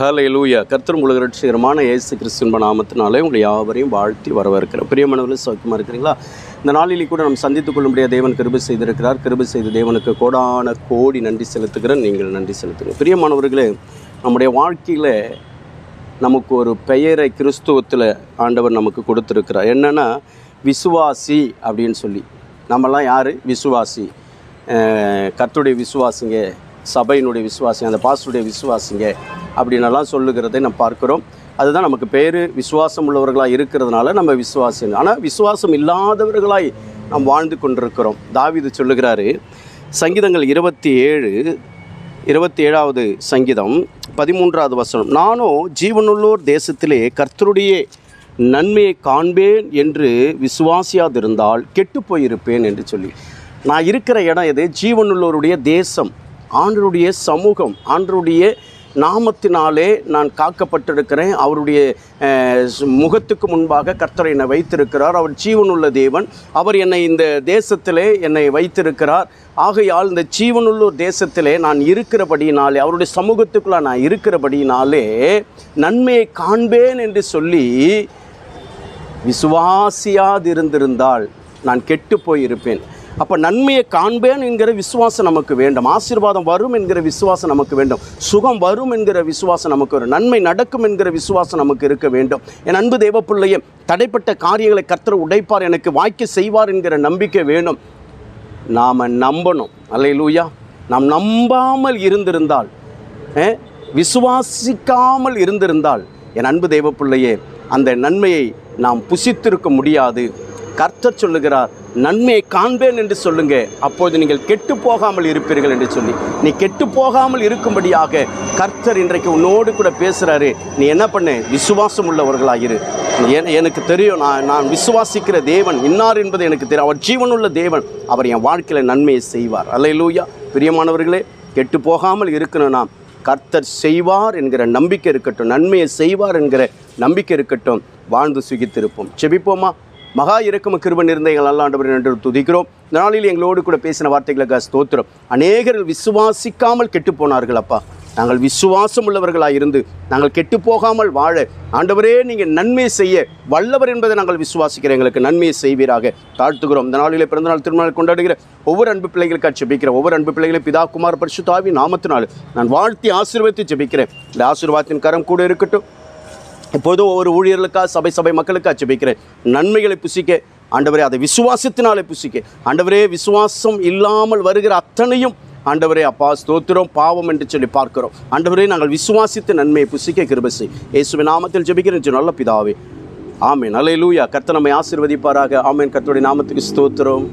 ஹalleluya. கர்த்தர் உங்களுக்கு ரட்சிகரமான இயேசு கிறிஸ்துவின் நாமத்தினாலே உங்களை யாவரையும் வாழ்த்தி வரவேற்கிறேன் பிரியமானவர்களே சௌக்கியமாக இருக்கிறீங்களா? இந்த நாளிலே கூட நாம் சந்தித்துக் கொள்ளும்படிய தேவன் கிருபை செய்திருக்கிறார். கிருபை செய்த தேவனுக்கு கோடான கோடி நன்றி செலுத்துகிறேன். நீங்கள் நன்றி செலுத்துங்க பிரியமானவர்களே நம்முடைய வாழ்க்கையில் நமக்கு ஒரு பெயரை கிறிஸ்துவத்தில் ஆண்டவர் நமக்கு கொடுத்துருக்கிறார். என்னென்னா விசுவாசி அப்படின்னு சொல்லி. நம்மலாம் யார்? விசுவாசி. கத்துடைய விசுவாசிங்க. சபையினுடைய விசுவாசிங்க அந்த பாஸ்டருடைய விசுவாசிங்க அப்படின்னெல்லாம் சொல்லுகிறதை நம்ம பார்க்குறோம். அதுதான் நமக்கு பேர். விசுவாசம் உள்ளவர்களாக இருக்கிறதுனால நம்ம விசுவாசம் ஆனால் விசுவாசம் இல்லாதவர்களாய் நாம் வாழ்ந்து கொண்டிருக்கிறோம். தாவிது சொல்லுகிறாரு சங்கீதங்கள் இருபத்தி ஏழு இருபத்தி ஏழாவது சங்கீதம் பதிமூன்றாவது வசனம். நானும் ஜீவனுள்ளோர் தேசத்திலே கர்த்தருடைய நன்மையை காண்பேன் என்று விசுவாசியாதிருந்தால் கெட்டு போயிருப்பேன் என்று சொல்லி. நான் இருக்கிற இடம் எது? ஜீவனுள்ளோருடைய தேசம். ஆண்டருடைய சமூகம் ஆண்டருடைய நாமத்தினாலே நான் காக்கப்பட்டிருக்கிறேன். அவருடைய முகத்துக்கு முன்பாக கர்த்தர் என்னை வைத்திருக்கிறார். அவர் ஜீவனுள்ள தேவன். அவர் என்னை இந்த தேசத்திலே என்னை வைத்திருக்கிறார். ஆகையால் இந்த ஜீவனுள்ள தேசத்திலே நான் இருக்கிறபடியினாலே அவருடைய சமூகத்துக்குள்ள நான் இருக்கிறபடியினாலே நன்மையை காண்பேன் என்று சொல்லி விசுவாசியாதிருந்திருந்தால் நான் கெட்டு போயிருப்பேன். அப்போ நன்மையை காண்பேன் என்கிற விசுவாசம் நமக்கு வேண்டும். ஆசீர்வாதம் வரும் என்கிற விசுவாசம் நமக்கு வேண்டும். சுகம் வரும் என்கிற விசுவாசம் நமக்கு வரும் நன்மை நடக்கும் என்கிற விசுவாசம் நமக்கு இருக்க வேண்டும். என் அன்பு தேவ பிள்ளையே தடைப்பட்ட காரியங்களை கர்த்தர் உடைப்பார் எனக்கு வாய்க்கு செய்வார் என்கிற நம்பிக்கை வேணும். நாம் நம்பணும். அல்லையிலூயா நாம் நம்பாமல் இருந்திருந்தால் விசுவாசிக்காமல் இருந்திருந்தால் என் அன்பு தெய்வ பிள்ளையே அந்த நன்மையை நாம் புசித்திருக்க முடியாது. கர்த்தர் சொல்லுகிறார் நன்மையை காண்பேன் என்று சொல்லுங்க. அப்போது நீங்கள் கெட்டு போகாமல் இருப்பீர்கள் என்று சொல்லி. நீ கெட்டு போகாமல் இருக்கும்படியாக கர்த்தர் இன்றைக்கு உன்னோடு கூட பேசுகிறாரு நீ என்ன பண்ணு? விசுவாசம் உள்ளவர்களாயிரு. எனக்கு தெரியும் நான் நான் விசுவாசிக்கிற தேவன் இன்னார் என்பது எனக்கு தெரியும். அவர் ஜீவனுள்ள தேவன். அவர் என் வாழ்க்கையில் நன்மையை செய்வார். அல்லையிலூயா பிரியமானவர்களே கெட்டு போகாமல் இருக்கணும்னா கர்த்தர் செய்வார் என்கிற நம்பிக்கை இருக்கட்டும். நன்மையை செய்வார் என்கிற நம்பிக்கை இருக்கட்டும். வாழ்ந்து சுகித்திருப்போம். செபிப்போமா? மகா இறக்கம கிருபன் இருந்த எங்கள் அல்லாண்டவர் என்று துதிக்கிறோம். இந்த நாளில் எங்களோடு கூட பேசின வார்த்தைகளுக்கு ஸ்தோத்திரம். அநேகர் விசுவாசிக்காமல் கெட்டு போனார்கள் அப்பா. நாங்கள் விசுவாசம் உள்ளவர்களாக இருந்து நாங்கள் கெட்டு போகாமல் வாழ ஆண்டவரே நீங்கள் நன்மை செய்ய வல்லவர் என்பதை நாங்கள் விசுவாசிக்கிறோம். எங்களுக்கு நன்மையை செய்வீராக. தாழ்த்துகிறோம். இந்த நாளிலே பிறந்தநாள் திருநாள் கொண்டாடுகிற ஒவ்வொரு அன்பு பிள்ளைகளுக்காக ஜெபிக்கிறேன் ஒவ்வொரு அன்பு பிள்ளைகளை பிதா குமார் பரிசுத்தாவி நாமத்தினால் நான் வாழ்த்தி ஆசீர்வதித்து ஜெபிக்கிறேன். இந்த ஆசீர்வாதத்தின் கரம் கூட இருக்கட்டும். எப்போதும் ஒவ்வொரு ஊழியர்களுக்காக சபை சபை மக்களுக்காக ஜெபிக்கிறேன் நன்மைகளை புசிக்க ஆண்டவரே அதை விசுவாசத்தினாலே புசிக்க. ஆண்டவரே விசுவாசம் இல்லாமல் வருகிற அத்தனையும் ஆண்டவரே அப்பா ஸ்தோத்திரம் பாவம் என்று சொல்லி பார்க்கிறோம். ஆண்டவரே நாங்கள் விசுவாசித்து நன்மையை புசிக்க கிருபசி இயேசுவின் நாமத்தில் ஜெபிக்கிறேன் என்று நல்ல பிதாவே. ஆமேன். நல்ல லூயா நம்மை ஆசீர்வதிப்பாராக. ஆமேன். கர்த்தருடைய நாமத்துக்கு ஸ்தோத்திரம்.